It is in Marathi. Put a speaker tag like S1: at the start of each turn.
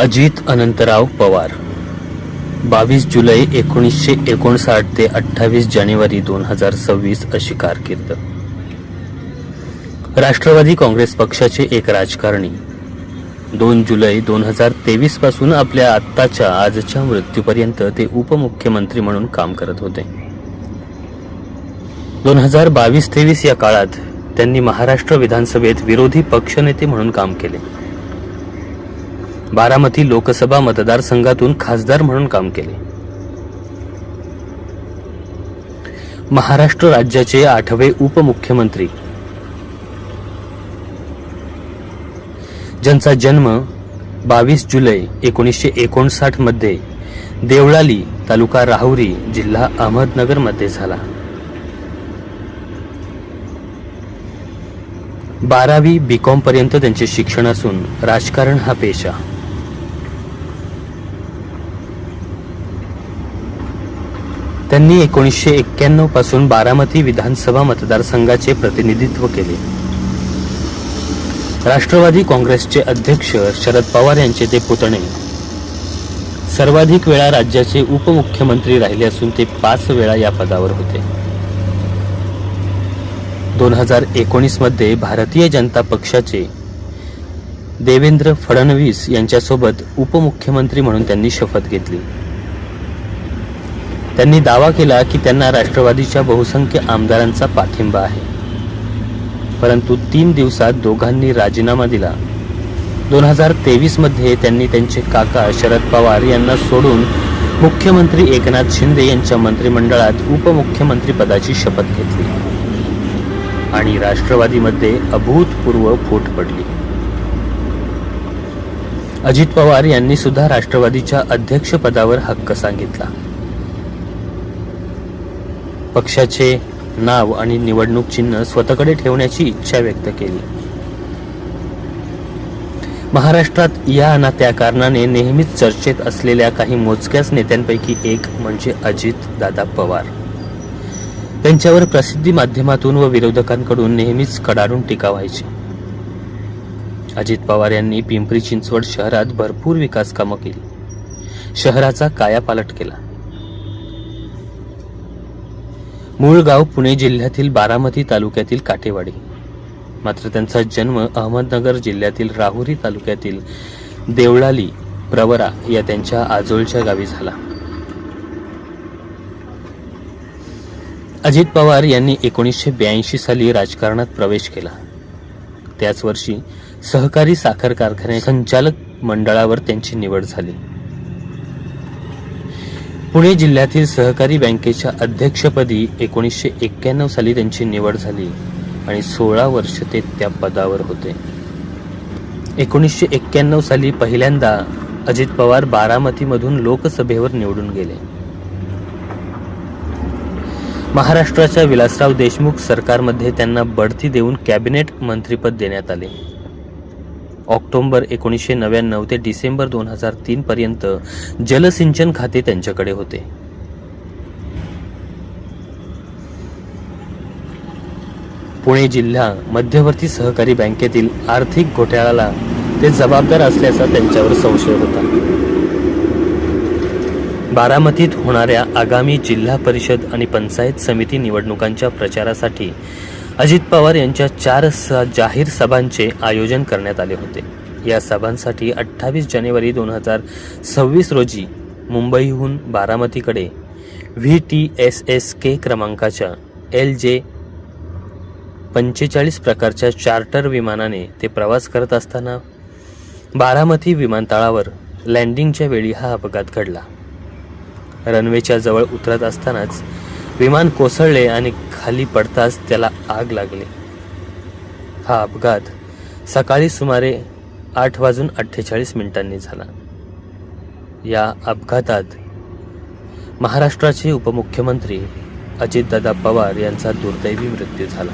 S1: अजित अनंतराव पवार. बावीस जुलै एकोणीसशे एकोणसाठ ते अठ्ठावीस जानेवारी दोन हजार सव्वीस अशी कारकीर्द. राष्ट्रवादी काँग्रेस पक्षाचे एक राजकारणी. दोन जुलै दोन हजार तेवीसपासून आपल्या आत्ताच्या आजच्या मृत्यूपर्यंत ते उपमुख्यमंत्री म्हणून काम करत होते. दोन हजार बावीस तेवीस या काळात त्यांनी महाराष्ट्र विधानसभेत विरोधी पक्षनेते म्हणून काम केले. बारामती लोकसभा मतदारसंघातून खासदार म्हणून काम केले. महाराष्ट्र राज्याचे आठवे उपमुख्यमंत्री. ज्यांचा जन्म बावीस जुलै एकोणीसशे एकोणसाठमध्ये देवळाली तालुका राहुरी जिल्हा अहमदनगरमध्ये झाला. बारावी बी कॉम पर्यंत त्यांचे शिक्षण असून राजकारण हा पेशा. त्यांनी एकोणीसशे एक्क्याण्णवपासून बारामती विधानसभा मतदारसंघाचे प्रतिनिधित्व केले. राष्ट्रवादी काँग्रेसचे अध्यक्ष शरद पवार यांचे ते पुतणे. सर्वाधिक वेळा राज्याचे उपमुख्यमंत्री राहिले असून ते पाच वेळा या पदावर होते. दोन हजार एकोणीसमध्ये भारतीय जनता पक्षाचे देवेंद्र फडणवीस यांच्यासोबत उपमुख्यमंत्री म्हणून त्यांनी शपथ घेतली. त्यांनी दावा केला की त्यांना राष्ट्रवादीच्या बहुसंख्य आमदारांचा पाठिंबा आहे. परंतु तीन दिवसात दोघांनी राजीनामा दिला. दोन हजार तेवीसमध्ये त्यांनी त्यांचे काका शरद पवार यांना सोडून मुख्यमंत्री एकनाथ शिंदे यांच्या मंत्रिमंडळात उपमुख्यमंत्री पदाची शपथ घेतली. आणि राष्ट्रवादीमध्ये अभूतपूर्व फूट पडली. अजित पवार यांनी सुद्धा राष्ट्रवादीच्या अध्यक्षपदावर हक्क सांगितला. पक्षाचे नाव आणि निवडणूक चिन्ह स्वतःकडे ठेवण्याची इच्छा व्यक्त केली. महाराष्ट्रात या ना त्या कारणाने नेहमीच चर्चेत असलेल्या काही मोजक्याच नेत्यांपैकी एक म्हणजे अजित दादा पवार. त्यांच्यावर प्रसिद्धी माध्यमातून व विरोधकांकडून नेहमीच कडाडून टीका व्हायची. अजित पवार यांनी पिंपरी चिंचवड शहरात भरपूर विकास कामं केली. शहराचा कायापालट केला. मूळ गाव पुणे जिल्ह्यातील बारामती तालुक्यातील काटेवाडी. मात्र त्यांचा जन्म अहमदनगर जिल्ह्यातील राहुरी तालुक्यातील देवळाली प्रवरा या त्यांच्या आजोळच्या गावी झाला. अजित पवार यांनी एकोणीसशे ब्याऐंशी साली राजकारणात प्रवेश केला. त्याच वर्षी सहकारी साखर कारखाने संचालक मंडळावर त्यांची निवड झाली. पुणे जिल्ह्यातील सहकारी बँकेच्या अध्यक्षपदी एकोणीसशे एक्क्याण्णव साली त्यांची निवड झाली आणि सोळा वर्ष ते त्या पदावर होते. एकोणीसशे एक्क्याण्णव साली पहिल्यांदा अजित पवार बारामतीमधून लोकसभेवर निवडून गेले. महाराष्ट्राच्या विलासराव देशमुख सरकारमध्ये त्यांना बढती देऊन कॅबिनेट मंत्रीपद देण्यात आले. ऑक्टोबर एकोणीसशे नव्याण्णव ते डिसेंबर दोन हजार तीन पर्यंत जलसिंचन खाते त्यांच्याकडे होते. पुणे जिल्हा मध्यवर्ती सहकारी बँकेतील आर्थिक घोटाळ्याला ते जबाबदार असल्याचा त्यांच्यावर संशय होता. बारामतीत होणाऱ्या आगामी जिल्हा परिषद आणि पंचायत समिती निवडणुकांच्या प्रचारासाठी अजित पवार यांच्या चार स जाहीर सभांचे आयोजन करण्यात आले होते. या सभांसाठी अठ्ठावीस जानेवारी दोन हजार सव्वीस रोजी मुंबईहून बारामतीकडे V T S S K क्रमांकाच्या एल जे पंचेचाळीस प्रकारच्या चार्टर विमानाने ते प्रवास करत असताना बारामती विमानतळावर लँडिंगच्या वेळी हा अपघात घडला. रनवेच्या जवळ उतरत असतानाच विमान कोसळले आणि खाली पडताच त्याला आग लागली. हा अपघात सकाळी सुमारे आठ वाजून अठ्ठेचाळीस मिनिटांनी झाला. या अपघातात महाराष्ट्राचे उपमुख्यमंत्री अजितदादा पवार यांचा दुर्दैवी मृत्यू झाला.